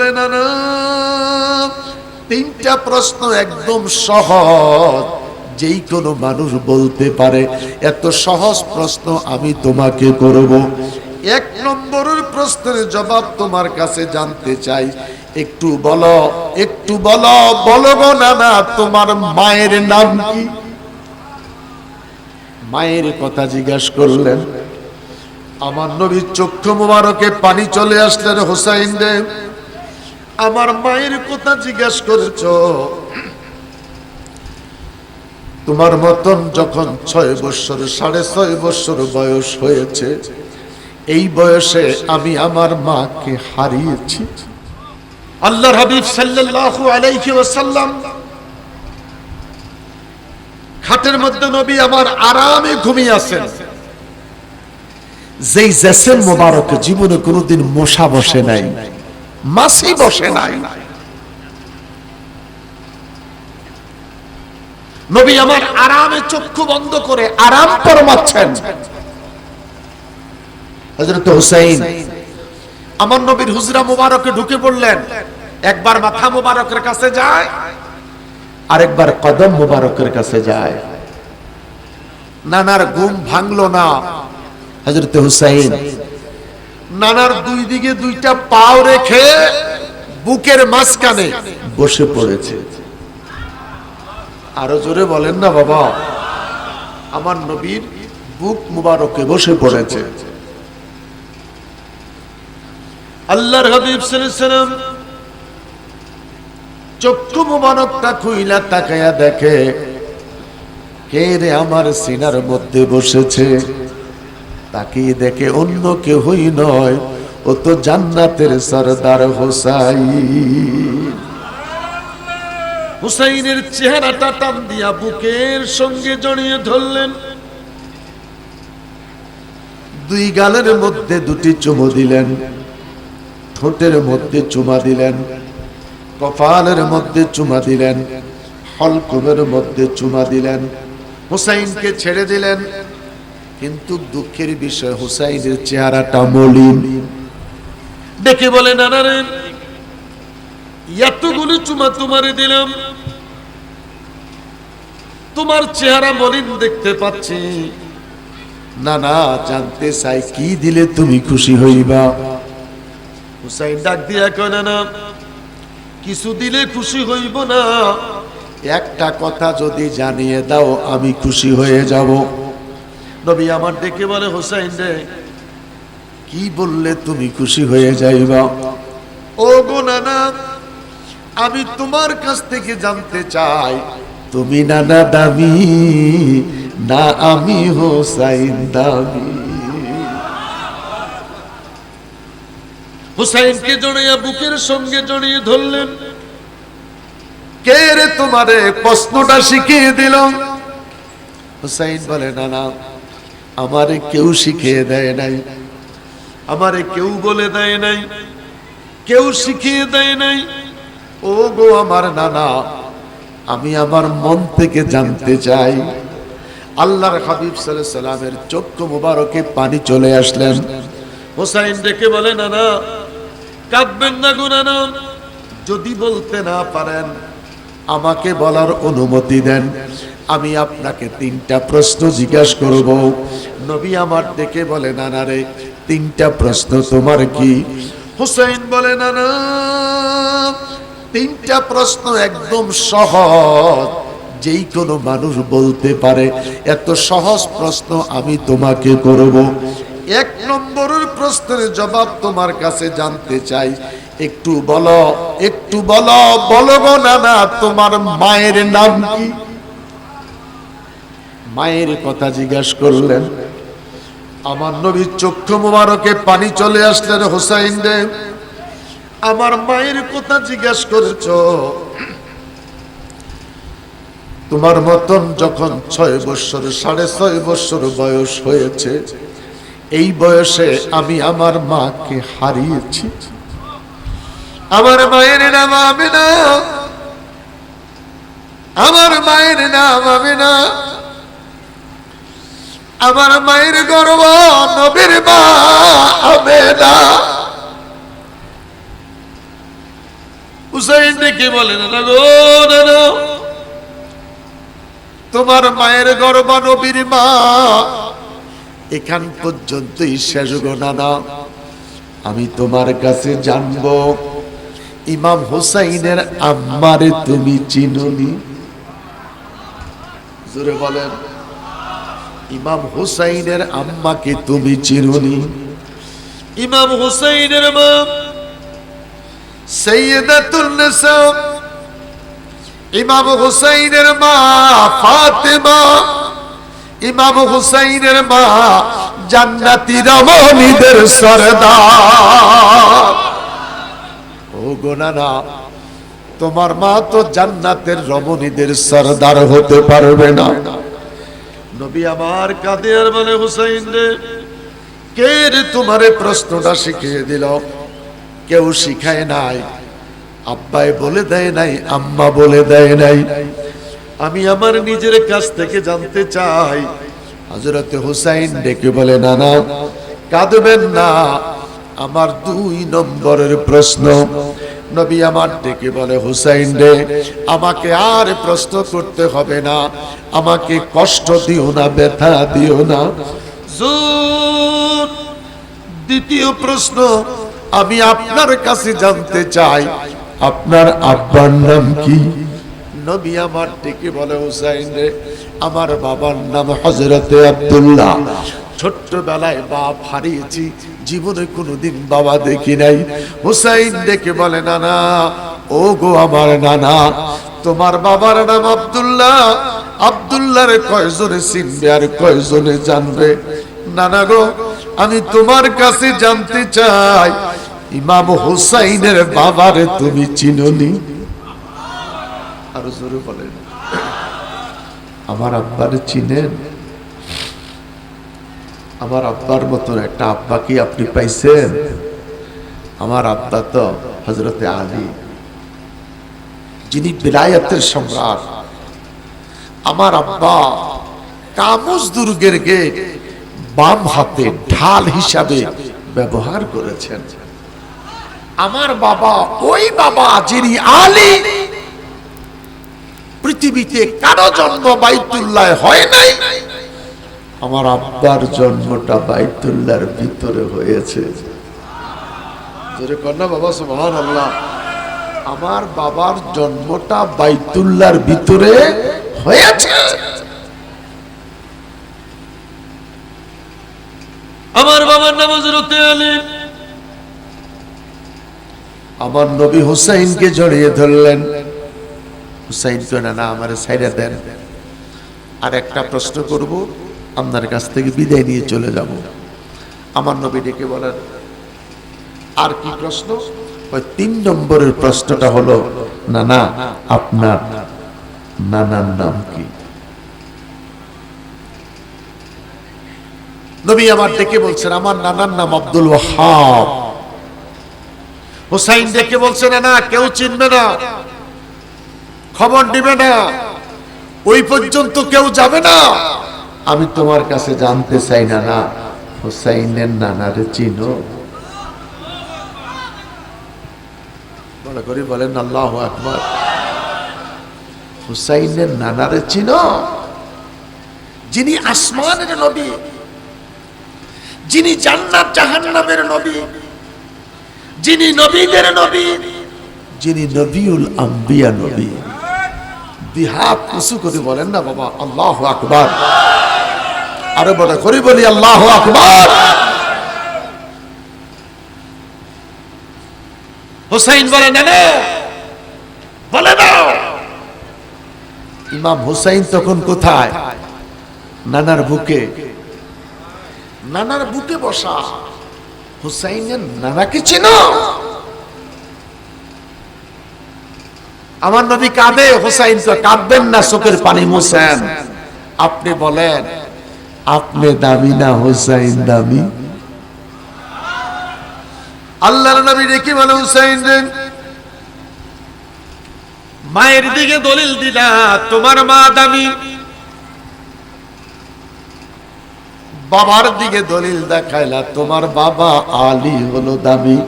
বলে না না তিনটা প্রশ্ন একদম সহজ। যেই কোনো মানুষ বলতে পারে, এত সহজ প্রশ্ন আমি তোমাকে করব। এক নম্বরের প্রশ্নের জবাব তোমার কাছে জানতে চাই। একটু বলো একটু বলো বলো না না তোমার মায়ের নাম কি? মায়ের কথা জিজ্ঞাসা করলেন, আমার নবীর চক্ষু মুবারকে পানি চলে আসলেন হোসাইন রে আমার মায়ের কথা জিজ্ঞেস করেছ। তোমার মতন যখন ছয় বছর, সাড়ে ছয় বছর বয়স হয়েছে, এই বয়সে আমি আমার মাকে হারিয়েছি। আল্লাহর হাবিব সাল্লাল্লাহু আলাইহি ওয়াসাল্লাম খাটের মধ্যে নবী আমার আরামে ঘুমিয়ে আছেন। যেই জেসের মোবারক জীবনে কোনোদিন মশা বসে নাই। মাসি বসে নাই। নবী আমার আরামে চক্ষু বন্ধ করে আরাম ফরমাচ্ছেন। হযরত হুসাইন, আমার নবীর হুজরা মুবারকে ঢুকে পড়লেন। একবার মাথা মুবারকের কাছে যায়, আরেকবার কদম মুবারকের কাছে যায়। নানার ঘুম ভাঙলো না। হজরত হুসাইন নানার দুই দিকে দুইটা পাও রেখে বুকের মাঝখানে বসে পড়েছে। আরও জোরে বলেন না বাবা। আমার নবীর বুক মুবারকে বসে পড়েছে। আল্লাহর হাবিব সাল্লাম চক্ষু মুবারকটা খুইলা তাকায়া দেখে, কে রে আমার সিনার মধ্যে বসেছে? তাকিয়ে দেখে অন্য কেউই নয়। ও তো জান্নাতের সরদার হোসাই হুসাইনের চেহারাটা টান দিয়া বুকের সঙ্গে জড়িয়ে ধরলেন। দুই গালের মধ্যে দুটি চুমো দিলেন। ঠোঁটের মধ্যে চুমা দিলেন। কপালের মধ্যে চুমা দিলেন। হলকুমের মধ্যে চুমা দিলেন। হুসাইনকে ছেড়ে দিলেন। কিন্তু দুঃখের বিষয় হুসাইনের চেহারাটা মলিন। ডেকে বলে নানা রে এতগুলো চুমা তোমারে দিলাম। তোমার চেহারা মলিন দেখতে পাচ্ছি। না না জানতে চাই কি দিলে তুমি খুশি হইবা? হুসাইন ডাক দিয়া কয় না কিছু দিলে খুশি হইব না। একটা কথা যদি জানিয়ে দাও আমি খুশি হয়ে যাব। নবী আমার ডেকে বলে, হোসাইন রে, কি বললে তুমি খুশি হয়ে যাইবা? ও গো নানা, আমি তোমার কাছ থেকে জানতে চাই, তুমি নানা দামি, না আমি হোসাইন দামি? হুসাইনকে জড়িয়ে বুকের সঙ্গে জড়িয়ে ধরলেন। কে রে তোমারে? প্রশ্নটা শিখিয়ে দিল। হুসাইন বলে না না আমারে কেউ শিখিয়ে দেয় নাই। আমারে কেউ বলে দেয় নাই। কেউ শিখিয়ে দেয় নাই। ও গো আমার নানা, আমি আমার মন থেকে জানতে চাই। আল্লাহর হাবিব সাল্লামের চক্ষু মুবারকে পানি চলে আসলেন। হোসাইন ডেকে বলে, নানা, কাঁদবেন না গো নানা। যদি বলতে না পারেন আমাকে বলার অনুমতি দেন। আমি আপনাকে তিনটা প্রশ্ন জিজ্ঞাসা করব। নবী আমার দেখে বলে, নানা রে, তিনটা প্রশ্ন তোমার কি? হুসাইন বলে, নানা, তিনটা প্রশ্ন একদম সহজ। যেই কোনো মানুষ বলতে পারে, এত সহজ প্রশ্ন আমি তোমাকে করব। এক নম্বরের প্রশ্নের জবাব তোমার কাছে জানতে চাই। একটু বলো একটু বলো বলো গো না না তোমার মায়ের নাম কি? মায়ের কথা জিজ্ঞাসা করলেন, আমার নবীর চক্ষু মুবারকে পানি চলে আসলেন হোসাইন রে আমার মায়ের কথা জিজ্ঞাসা করেছ, তোমার মতন যখন ছয় বছর, সাড়ে ছয় বছর বয়স হয়েছে, এই বয়সে আমি আমার মাকে হারিয়েছি। আমার মায়ের নাম আমি না আমার মায়ের নাম আমি না আমার মায়ের গর্ব নবীর মা হবে না হুসাইন বলেন না গো তোমার মায়ের গর্ব নবীর মা। এখান পর্যন্তই শেষ গো, নানা। আমি তোমার কাছে জানব ইমাম হুসাইনের আম্মারে তুমি চিনুনি? জোরে বলেন, ইমাম হুসাইনের আম্মাকে তুমি চিনুনি? ইমাম হুসাইনের মা সৈয়দাতুল নিসা, ইমাম হুসাইনের মা ফাতেমা, ইমাম হুসাইনের মা জান্নাতি রমণীদের সরদার। ও গোনানা তোমার মা তো জান্নাতের রমণীদের সরদার হতে পারবে না। নবী আমার কাঁদে আর বলে, হুসাইন রে, কে রে তোমারে প্রশ্নটা শিখিয়ে দিল? কেউ শিখায় নাই, আব্বাই বলে দেয় নাই, আম্মা বলে দেয় নাই। আমি আমার নিজের কাছ থেকে জানতে চাই। হজরতে হুসাইন ডেকে বলে না না কাঁদবেন না আমার দুই নম্বরের প্রশ্ন। নবী আমার ডেকে বলে, হুসাইন রে, আমাকে আর প্রশ্ন করতে হবে না। আমাকে কষ্ট দিও না, ব্যথা দিও না। দ্বিতীয় প্রশ্ন, আমি আপনার কাছে জানতে চাই, আপনার আব্বার নাম কি? নবী আমার ডেকে বলে, হুসাইন রে, আমার বাবার নাম হজরতে আব্দুল্লাহ। ছোট্টবেলায় বাপ হারিয়েছি জীবনে কোনোদিন বাবা দেখি নাই। হুসাইন ডেকে বলে, নানা ও গো আমার নানা, তোমার বাবার নাম আব্দুল্লাহ। আব্দুল্লাহর কয়জনে চিনবে আর কয়জনে জানবে? নানা গো, আমি তোমার কাছে জানতে চাই, ইমাম হুসাইনের বাবারে তুমি চিননি? আরও জোরে বলেন, আমার আব্বার চিনেন? আমার আব্বার মতন একটা আব্বা কি আপনি পাইছেন? আমার আব্বা তো হজরতে আলী, যিনি বিলায়তের সম্রাট। আমার আব্বা কামুজ দুর্গের গেট বাম হাতে ঢাল হিসাবে ব্যবহার করেছেন। আমার বাবা, ওই বাবা যিনি আলী, পৃথিবীতে কারও জন্ম বাইতুল্লাহ হয় নাই। আমার আব্বার জন্মটা বাইতুল্লাহর ভিতরে হয়েছে। কন্যা বাবা সুবহান আল্লাহ আমার বাবার জন্মটা বাইতুল্লাহর ভিতরে হয়েছে। আমার বাবার নাম হজরতে আলী। আমার নবী হুসাইনকে জড়িয়ে ধরলেন। হুসাইন তো না না আমার সাইডে দেন। আর একটা প্রশ্ন করব আপনার কাছ থেকে বিদায় নিয়ে চলে যাব। আমার নবী ডেকে বলেন, আর কি প্রশ্ন? ওই তিন নম্বরের প্রশ্নটা হলো না না আপনার নানার নাম কি? নবী আমার ডেকে বলছেন, আমার নানার নাম আব্দুল ওয়াহাব। হুসাইন ডেকে বলছে না না কেউ চিনবে না, খবর দিবে না, ওই পর্যন্ত কেউ যাবে না। আমি তোমার কাছে জানতে চাই না না হুসাইনের নানারে চিনো। বলে করি বলেন, আল্লাহ আকবার। হুসাইনের নানারে চিনো। যিনি আসমানের নবী, যিনি জান্নাত জাহান্নামের নবী, যিনি নবীদের নবী, যিনি নবীউল আম্বিয়া নবী। দিহাত উঁচু করে বলেন না বাবা, আল্লাহ আকবার। আরও বড় করে বলি, আল্লাহ আকবার। হুসাইন বলে, না না, বলে না ইমাম হুসাইন তখন কোথায়? নানার বুকে। নানার বুকে বসা। হুসাইনের নানাকে চেনো? আমার নবী কাঁদে, হুসাইন তো কাঁদবেন না, চোখের পানি মুছেন। আপনি বলেন আপনি দামি না হুসাইন দামি? আল্লাহর নবী রেখে বলে, হুসাইন মায়ের দিকে দলিল দিলা, তোমার মা দামি? বাবার দিকে দলিল দেখাইলা, তোমার বাবা আলী হলো দামি?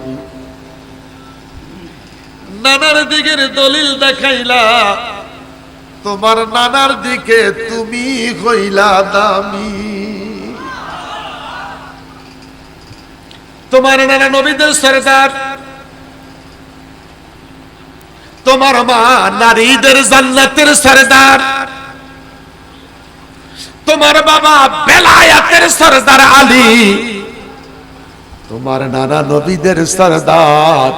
নানার দিকের দলিল দেখাইলা, তোমার নানার দিকে তুমি হইলা দামি। তোমার নানা নবীদের সরদার। তোমার মা নারীদের জান্নাতের সরদার। তোমার বাবা বেলায়াতের সরদার আলী। তোমার নানা নবীদের সরদার।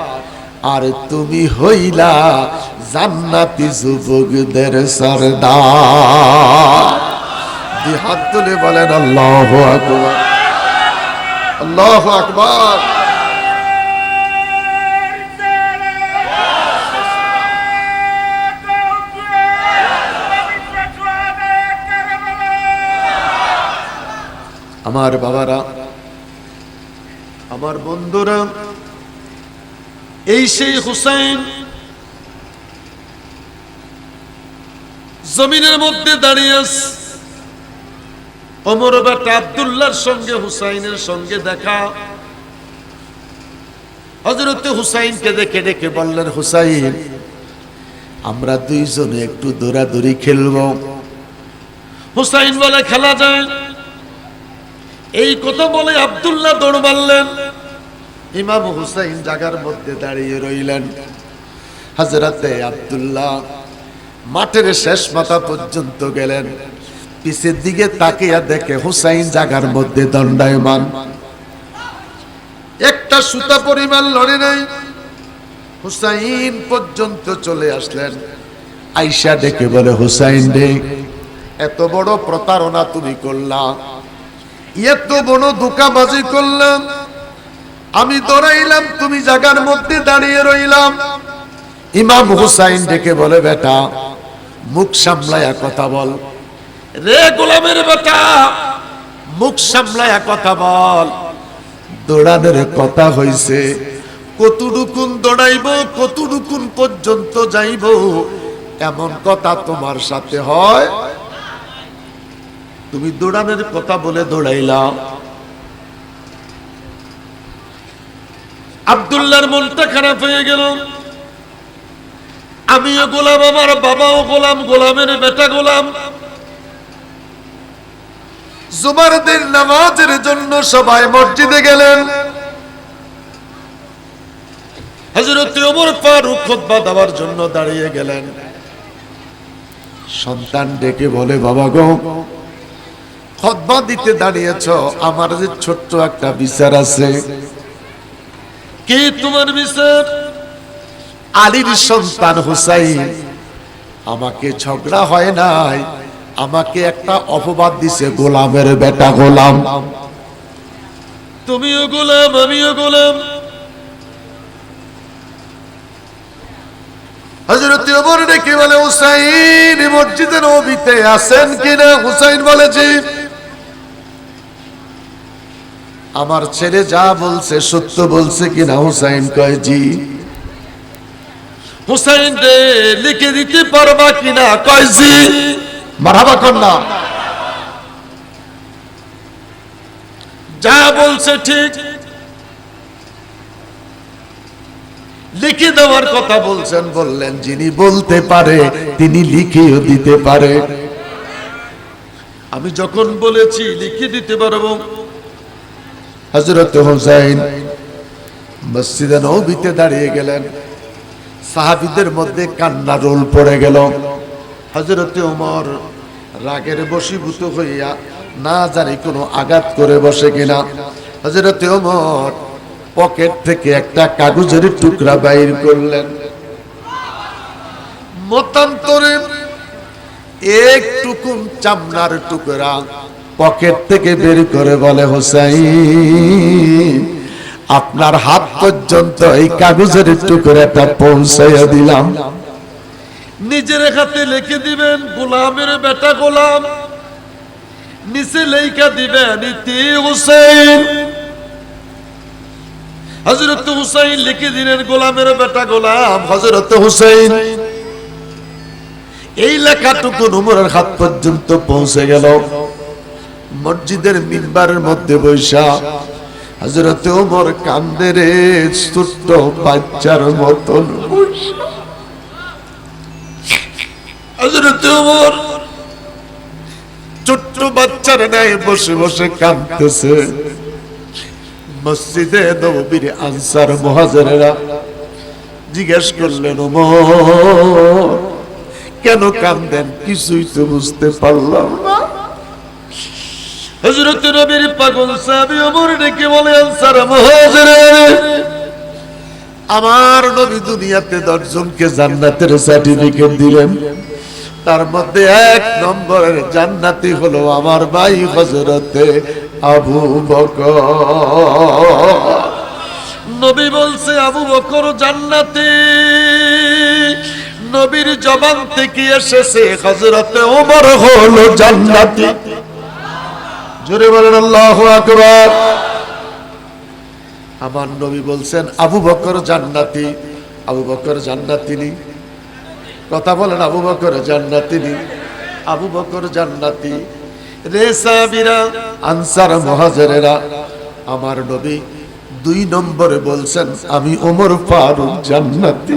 আর তুমি হইলা জান্নাতি যুবকদের সরদার। দুই হাত তুলে বলেন, আল্লাহ আকবার। আল্লাহ আকবার আমার বাবারা আমার বন্ধুরা এই সেই হুসাইন জমিনের মধ্যে দাঁড়িয়ে আছে। অমর বেটা আবদুল্লাহর সঙ্গে, হুসাইনের সঙ্গে দেখা। হজরত হুসাইনকে দেখে ডেকে বললেন, হুসাইন, আমরা দুইজনে একটু দৌড়াদৌড়ি খেলব। হুসাইন বলে, খেলা যায়। এই কথা বলে আবদুল্লাহ দৌড় মারলেন। ইমাম হুসাইন জাগার মধ্যে দাঁড়িয়ে রইলেন। হাজরাতে আব্দুল্লাহ মাঠের শেষ মাথা পর্যন্ত গেলেন। পিছের দিকে তাকিয়া দেখে হুসাইন জাগার মধ্যে দণ্ডায়মান। একটা সুতা পরিমাণ লড়ে নাই। হুসাইন পর্যন্ত চলে আসলেন। আইসা ডেকে বলে, হুসাইন রে, এত বড় প্রতারণা তুমি করলাম এত বড় ধোকাবাজি করলাম আমি দৌড়াইলাম, তুমি জাগার মধ্যে দাঁড়িয়ে রইলাম। ইমাম হুসাইন ডেকে বলে, বেটা, মুখ সামলায়া কথা বল। রে গোলামের বেটা, মুখ সামলায়া কথা বল। দৌড়ানোর কথা হইছে, কতটুকুন দৌড়াইব, কতটুকুন পর্যন্ত যাইব, এমন কথা তোমার সাথে হয়? তুমি দৌড়ানোর কথা বলে দৌড়াইলাম আবদুল্লাহর মনটা খারাপ হয়ে গেল। আমিও গোলাম, আমার বাবাও গোলাম, গোলামের বেটা গোলাম। জুমারদের নামাজের জন্য সবাই মসজিদে গেলেন। হজরত ওমর ফারুক খুতবা দেওয়ার জন্য দাঁড়িয়ে গেলেন। সন্তান ডেকে বলে, বাবা গো, খতবা দিতে দাঁড়িয়েছ, আমার যে ছোট্ট একটা বিচার আছে। কি তোমার বিচার? আলীর সন্তান হুসাইন, আমাকে ঝগড়া হয় নাই। আমাকে একটা অপবাদ দিছে গোলামের বেটা গোলাম। তুমিও গোলাম আমিও গোলাম। হজরত ওমর ডেকে বলে হুসাইন মসজিদে নবীতে আছেন কিনা? হুসাইন বলেছি আমার ছেলে যা বলছে সত্য বলছে কিনা? হুসাইন কয় জি। হুসাইন রে লিখে দিতে পারবা কিনা? কয়জি মারাবা কন্যা। যা বলছে ঠিক। লিখে দেওয়ার কথা বলছেন, বললেন, যিনি বলতে পারে, তিনি লিখেও দিতে পারে। আমি যখন বলেছি, লিখে দিতে পারব। হজরত হোসাইন মসজিদে নবীতে দাঁড়িয়ে গেলেন। সাহাবিদের মধ্যে কান্না রোল পড়ে গেল। হজরতে ওমর রাগের বশীভূত হইয়া না জানি কোনো আঘাত করে বসে কিনা। হজরতে ওমর পকেট থেকে একটা কাগজের টুকরা বাইর করলেন। মতান্তরে একটুকুন চামড়ার টুকরা পকেট থেকে বের করে বলে, হোসাইন, আপনার হাত পর্যন্ত এই কাগজের টুকরাটা পৌঁছাইয়া দিলাম। নিজের হাতে লিখে দিবেন, গোলামের বেটা গোলাম। নিচে লেখা দিবেন, ইতি হুসাইন। হজরত হুসাইন লিখে দিলেন, গোলামের বেটা গোলাম হজরত হুসাইন। এই লেখাটুকু উমরের হাত পর্যন্ত পৌঁছে গেল। মসজিদের মিম্বারের মধ্যে বৈশা হজরত ওমর কান্দে ছোট্ট বাচ্চার মতন। হজরত ছোট্ট বাচ্চার ন্যায় বসে বসে কাঁদতেছে। মসজিদে নবীর আনসার মহাজরেরা জিজ্ঞেস করলেন, ওমর, কেন কান্দেন কিছুই তো বুঝতে পারলাম না। হযরত নবীর পাগল সাহাবী ওমর ডেকে বলে, আনসার মুহাজির আমার নবী দুনিয়াতে দশজনকে জান্নাতের সার্টিফিকেট দিলেন। তার মধ্যে এক নম্বরের জান্নাতি হলো আমার ভাই হজরতে আবু বকর। নবী বলছে, আবু বকর জান্নাতি। নবীর জবান থেকে এসেছে, হযরতে ওমর হলো জান্নাতি। জোরে বলেন, আল্লাহু আকবার। আমার নবী বলছেন, আবু বকর জান্নাতি। আবু বকর জান্নাতিনি কথা বলেন আবু বকর জান্নাতিনি আবু বকর জান্নাতি। রে সাহাবীরা, আনসার মুহাজিরেরা, আমার নবী দুই নম্বরে বলছেন, আমি ওমর ফারুক জান্নাতি।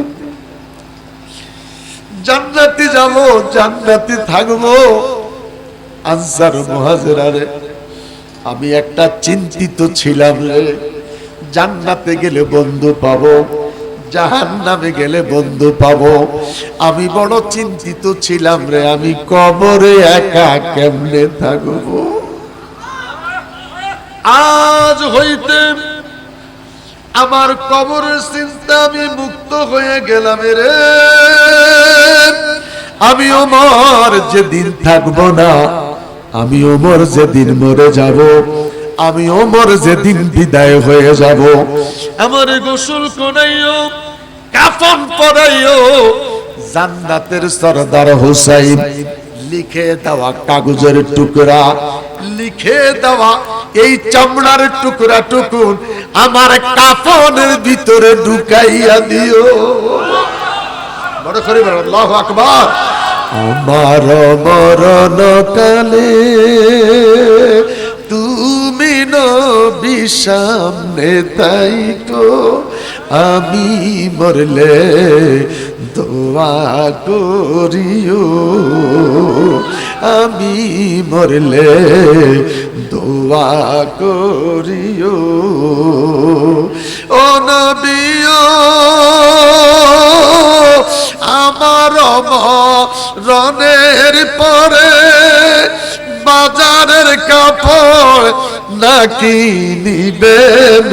জান্নাতি যাব, জান্নাতি থাকব। আনসার মুহাজিরারে আমি একটা চিন্তিত ছিলাম রে। জান্নাতে গেলে বন্ধু পাবো। জাহান নামে গেলে বন্ধু পাবো। আমি বড় চিন্তিত ছিলাম রে, আমি কবরে একা কেমনে থাকব? আজ হইতে আমার কবরের চিন্তা আমি মুক্ত হয়ে গেলাম রে। আমি ওমর যেদিন থাকব না, আমি ওমর যেদিন মরে যাব। আমি ওমর যেদিন বিদায় হয়ে যাব। আমার গোসল করাইও, কাফন পরাইও, জান্নাতের সরদার হুসাইন লিখে দেওয়া কাগজের টুকরা, লিখে দেওয়া এই চামড়ার টুকরা টুকুন আমার কাফনের ভিতরে ঢুকাইয়া দিও। বড় করে আল্লাহু আকবার। আমার মরণ কালে নবী সামনে, তাই তো আমি মরলে দোয়া করিও। আমি মরলে দোয়া করিও। ও নবীও, আমার রনের পরে বাজারের কাপড় নাকি নিবেন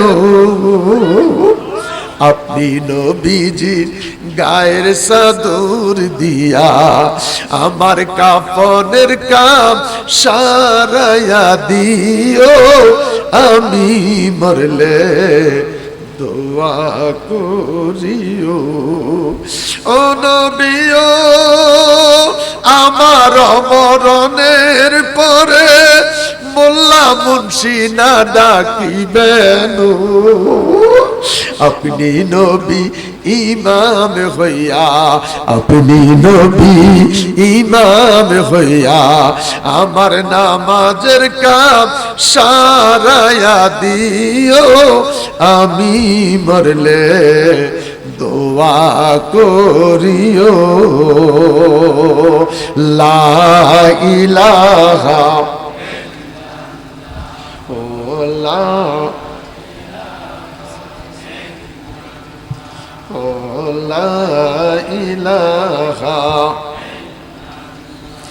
আপনি নবীজির গায়ের সাদুর দিয়া আমার কাপনের কাম সারায়া দিও। আমি মরলে দোয়া করিও। ও নবীও, আমার মরণের পরে মোল্লা মুন্সি না ডাকিবেন আপনি নবী ইমাম হইয়া, আপনি নবী ইমাম হইয়া, আমার নামাজের কাম সারায়া দিও। আমি মরলে দোয়া করিও। লা ইলাহা লা ও লা ইলাহা